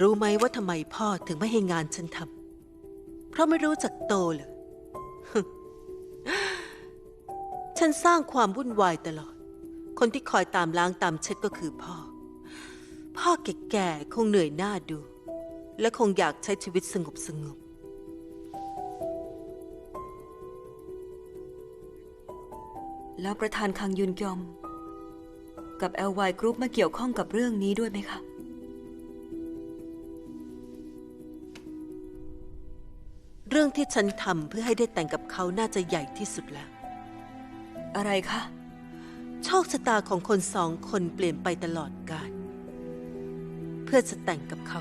รู้ไหมว่าทำไมพ่อถึงไม่ให้งานฉันทำเพราะไม่รู้จักโตเลยฉันสร้างความวุ่นวายตลอด คนที่คอยตามล้างตามเช็ดก็คือพ่อ พ่อแก่ๆคงเหนื่อยหน้าดู และคงอยากใช้ชีวิตสงบสงบแล้วประธานคังยุนยอม กับ LY Group มาเกี่ยวข้องกับเรื่องนี้ด้วยไหมคะ เรื่องที่ฉันทำเพื่อให้ได้แต่งกับเขาน่าจะใหญ่ที่สุดแล้ว อะไรคะ โชคชะตาของคนสองคนเปลี่ยนไปตลอดกาลเพื่อจะแต่งกับเขา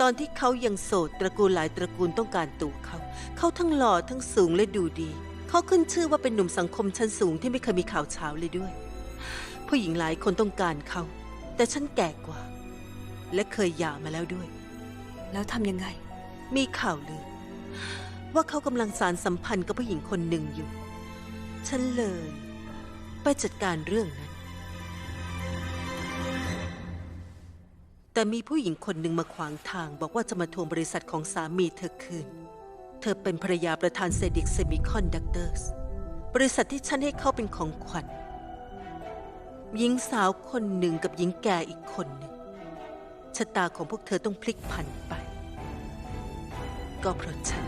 ตอนที่เขายังโสดตระกูลหลายตระกูลต้องการตัวเขา เขาทั้งหล่อทั้งสูงและดูดี เขาขึ้นชื่อว่าเป็นหนุ่มสังคมชั้นสูงที่ไม่เคยมีข่าวเช้าเลยด้วย ผู้หญิงหลายคนต้องการเขา แต่ฉันแก่กว่า และเคยหย่ามาแล้วด้วย แล้วทำยังไง มีข่าวลือ ว่าเขากำลังสารสัมพันธ์กับผู้หญิงคนหนึ่งอยู่ ฉันเลย ไปจัดการเรื่องนั้น แต่มีผู้หญิงคนหนึ่งมาขวางทางบอกว่าจะมาทวงบริษัทของสามีเธอคืน เธอเป็นภรรยาประธานเซดิกเซมิคอนดักเตอร์ส บริษัทที่ฉันให้เขาเป็นของขวัญ หญิงสาวคนหนึ่งกับหญิงแก่อีกคนหนึ่งชะตาของพวกเธอต้องพลิกผันไป ก็เพราะฉัน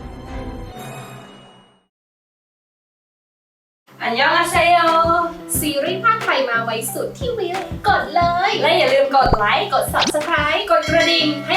อันยองอาเซโยซีรีส์ภาคไทยมาไว้สุดที่วิว กดเลย และอย่าลืมกดไลค์ กด subscribe กดกระดิ่งให้